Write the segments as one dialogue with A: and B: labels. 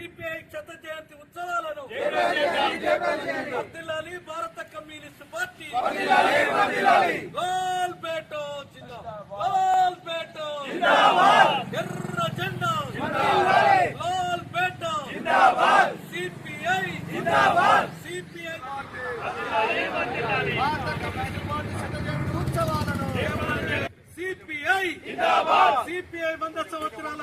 A: CPI శత జయంతి ఉత్సవాలను వర్ధిల్లాలి భారత కమ్యూనిస్ట్ పార్టీ. లాల్ బేటో జిందాబాద్. లాల్ బేటో ఎర్ర జెండా. లాల్ బేటో సిపిఐ సిపిఐ సిపిఐ సిపిఐ వంద సంవత్సరాల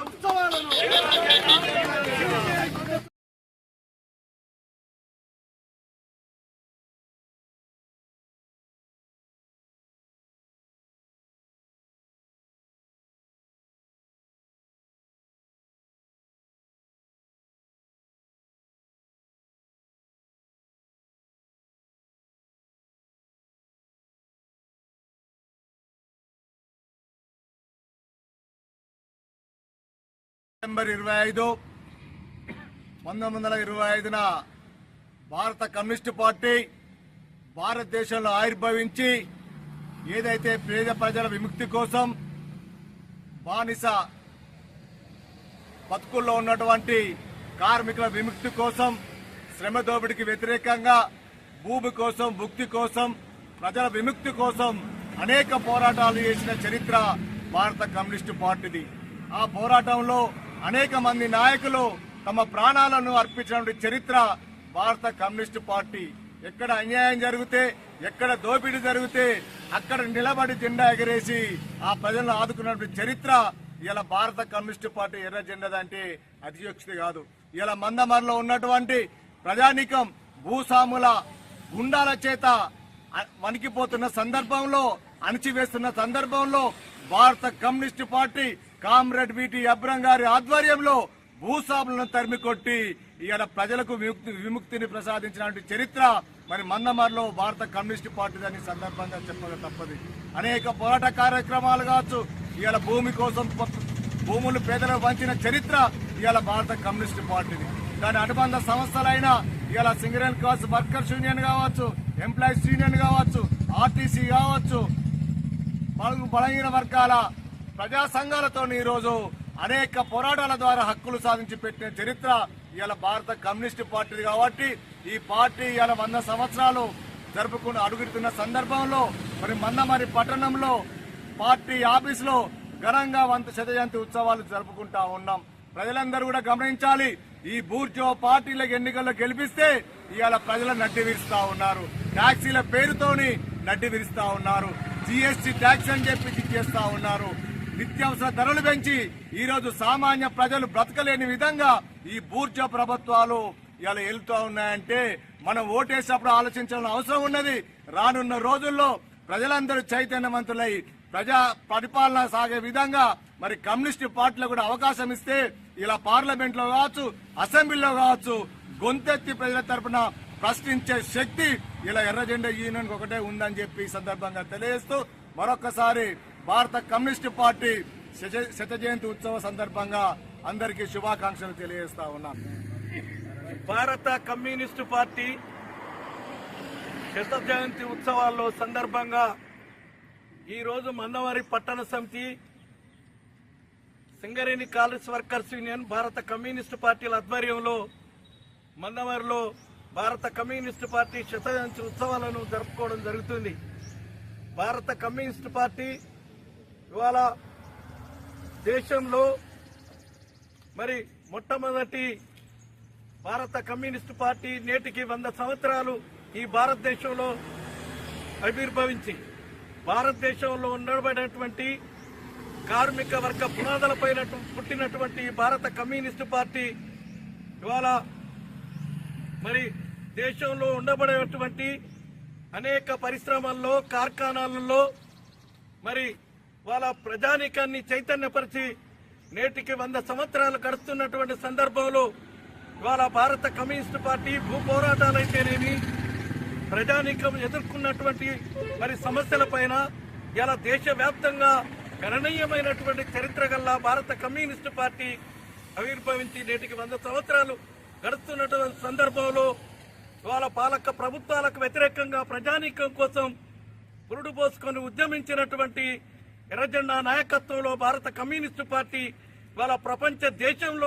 B: సెప్టెంబర్ ఇరవై ఐదు పంతొమ్మిది వందల ఇరవై ఐదున భారత కమ్యూనిస్టు పార్టీ భారతదేశంలో ఆవిర్భవించి ఏదైతే పేద ప్రజల విముక్తి కోసం బానిస బతుకుల్లో ఉన్నటువంటి కార్మికుల విముక్తి కోసం శ్రమ దోపిడికి వ్యతిరేకంగా భూమి కోసం భుక్తి కోసం ప్రజల విముక్తి కోసం అనేక పోరాటాలు చేసిన చరిత్ర భారత కమ్యూనిస్టు పార్టీది. ఆ పోరాటంలో అనేక మంది నాయకులు తమ ప్రాణాలను అర్పించినటువంటి చరిత్ర భారత కమ్యూనిస్టు పార్టీ. ఎక్కడ అన్యాయం జరిగితే ఎక్కడ దోపిడీ జరిగితే అక్కడ నిలబడి జెండా ఎగరేసి ఆ ప్రజలను ఆదుకున్నటువంటి చరిత్ర ఇలా భారత కమ్యూనిస్టు పార్టీ ఎర్ర జెండా అంటే అతిశక్తి కాదు. ఇలా మందమరిలో ఉన్నటువంటి ప్రజానీకం భూస్వాముల గుండాల చేత వణికిపోతున్న సందర్భంలో అణిచివేస్తున్న సందర్భంలో భారత కమ్యూనిస్టు పార్టీ కామ్రేడ్ బిటి అబ్రం గారి ఆధ్వర్యంలో భూసాములను తరిమి కొట్టి ఇవాళ ప్రజలకు విముక్తి విముక్తిని ప్రసాదించినటువంటి చరిత్ర మరి మందమర్లో భారత కమ్యూనిస్టు పార్టీ దాని సందర్భంగా చెప్పక తప్పదు. అనేక పోరాట కార్యక్రమాలు కావచ్చు ఇవాళ భూమి కోసం భూములు పేదలకు వంచిన చరిత్ర ఇవాళ భారత కమ్యూనిస్టు పార్టీది. దాని అనుబంధ సంస్థలైన ఇవాళ సింగరేల్ క్లాస్ వర్కర్స్ యూనియన్ కావచ్చు ఎంప్లాయీస్ యూనియన్ కావచ్చు ఆర్టీసీ కావచ్చు బలహీన వర్గాల ప్రజా సంఘాలతో ఈరోజు అనేక పోరాటాల ద్వారా హక్కులు సాధించి పెట్టిన చరిత్ర ఇవాళ భారత కమ్యూనిస్టు పార్టీది కాబట్టి ఈ పార్టీ ఇవాళ వంద సంవత్సరాలు జరుపుకుని అడుగుతున్న సందర్భంలో మరి మందమరి పట్టణంలో పార్టీ ఆఫీసులో ఘనంగా వంత శత జయంతి ఉత్సవాలు జరుపుకుంటా ఉన్నాం. ప్రజలందరూ కూడా గమనించాలి ఈ బూర్జో పార్టీల ఎన్నికల్లో గెలిపిస్తే ఇవాళ ప్రజల నడ్డి విరుస్తా ఉన్నారు. ట్యాక్సీల పేరుతోని నడ్డి విరుస్తా ఉన్నారు. జీఎస్టీ ట్యాక్స్ అని చెప్పి చేస్తా ఉన్నారు. నిత్యావసర ధరలు పెంచి ఈరోజు సామాన్య ప్రజలు బ్రతకలేని విధంగా ఈ బూర్జో ప్రభుత్వాలు ఇలా వెళ్తూ ఉన్నాయంటే మనం ఓటేసినప్పుడు ఆలోచించాల్సిన అవసరం ఉన్నది. రానున్న రోజుల్లో ప్రజలందరూ చైతన్యవంతులై ప్రజా పరిపాలన సాగే విధంగా మరి కమ్యూనిస్టు పార్టీలకు కూడా అవకాశం ఇస్తే ఇలా పార్లమెంట్లో కావచ్చు అసెంబ్లీలో కావచ్చు గొంతెత్తి ప్రజల తరపున ప్రశ్నించే శక్తి ఇలా ఎర్రజెండ యూనియన్ ఒకటే ఉందని చెప్పి ఈ సందర్భంగా తెలియజేస్తూ మరొకసారి భారత కమ్యూనిస్టు పార్టీ శత- జయంతి ఉత్సవ సందర్భంగా అందరికీ శుభాకాంక్షలు తెలియజేస్తా ఉన్నాను
A: భారత కమ్యూనిస్టు పార్టీ శత జయంతి ఉత్సవాల్లో సందర్భంగా ఈరోజు మన్నవారి పట్టణ సమితి సింగరేణి కాలేజ్ వర్కర్స్ యూనియన్ భారత కమ్యూనిస్టు పార్టీల ఆధ్వర్యంలో మన్నవరిలో భారత కమ్యూనిస్టు పార్టీ శత జయంతి ఉత్సవాలను జరుపుకోవడం జరుగుతుంది. భారత కమ్యూనిస్టు పార్టీ ఇవాళ దేశంలో మరి మొట్టమొదటి భారత కమ్యూనిస్టు పార్టీ నేటికి వంద సంవత్సరాలు ఈ భారతదేశంలో ఆవిర్భవించి భారతదేశంలో ఉండబడినటువంటి కార్మిక వర్గ పునాదులపై పుట్టినటువంటి భారత కమ్యూనిస్టు పార్టీ ఇవాళ మరి దేశంలో ఉండబడేటువంటి అనేక పరిశ్రమల్లో కార్ఖానాలలో మరి వాళ్ళ ప్రజానీకాన్ని చైతన్యపరిచి నేటికి వంద సంవత్సరాలు గడుస్తున్నటువంటి సందర్భంలో ఇవాళ భారత కమ్యూనిస్టు పార్టీ భూ పోరాటాలైతేనేమి ప్రజానీకం ఎదుర్కొన్నటువంటి మరి సమస్యలపైన ఇలా దేశవ్యాప్తంగా గణనీయమైనటువంటి చరిత్ర భారత కమ్యూనిస్టు పార్టీ ఆవిర్భవించి నేటికి వంద సంవత్సరాలు గడుస్తున్నటువంటి సందర్భంలో ఇవాళ పాలక ప్రభుత్వాలకు వ్యతిరేకంగా ప్రజానీకం కోసం పురుడు పోసుకొని ఉద్యమించినటువంటి ఎర్రజెండా నాయకత్వంలో భారత కమ్యూనిస్టు పార్టీ ఇవాళ ప్రపంచ దేశంలో